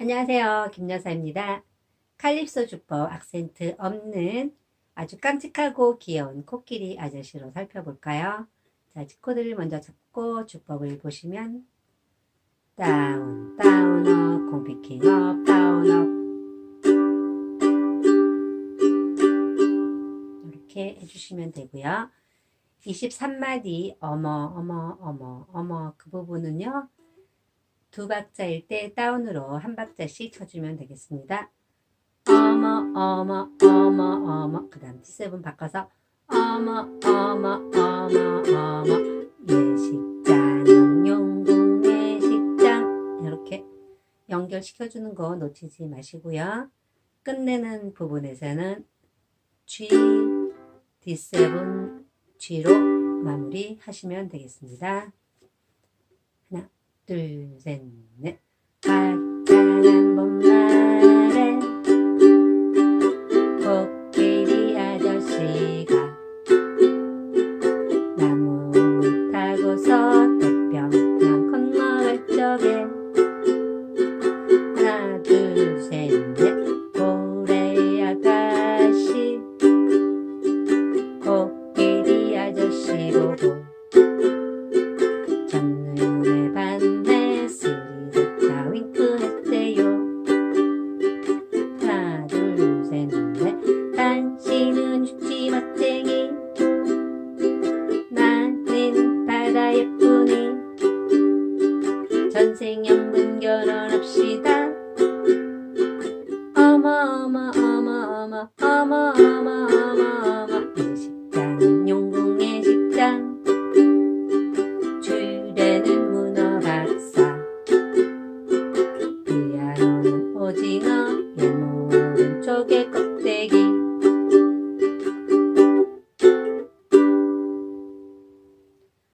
안녕하세요. 김여사입니다. 칼립소 주법 악센트 없는 아주 깜찍하고 귀여운 코끼리 아저씨로 살펴볼까요? 자, G코드를 먼저 잡고 주법을 보시면 다운, 다운 업, 공 피킹 업, 다운 업 이렇게 해주시면 되고요. 23마디 어머, 어머, 어머, 어머 그 부분은요. 두 박자일 때 다운으로 한 박자씩 쳐주면 되겠습니다. 어머 어머 어머 어머 그 다음 T7 바꿔서 어머 어머 어머 어머 예식장은 용궁 예식장 이렇게 연결시켜주는 거 놓치지 마시고요. 끝내는 부분에서는 G, D7, G로 마무리 하시면 되겠습니다. 둘, 셋, 넷. 화창한 봄날에 코끼리 아저씨가 나무 타고서 태평양 건너갈 적에 하나, 둘, 셋, 넷. 고래 아가씨 코끼리 아저씨 보고 전생연분 결혼합시다. 어머 어머 어머 어머 어머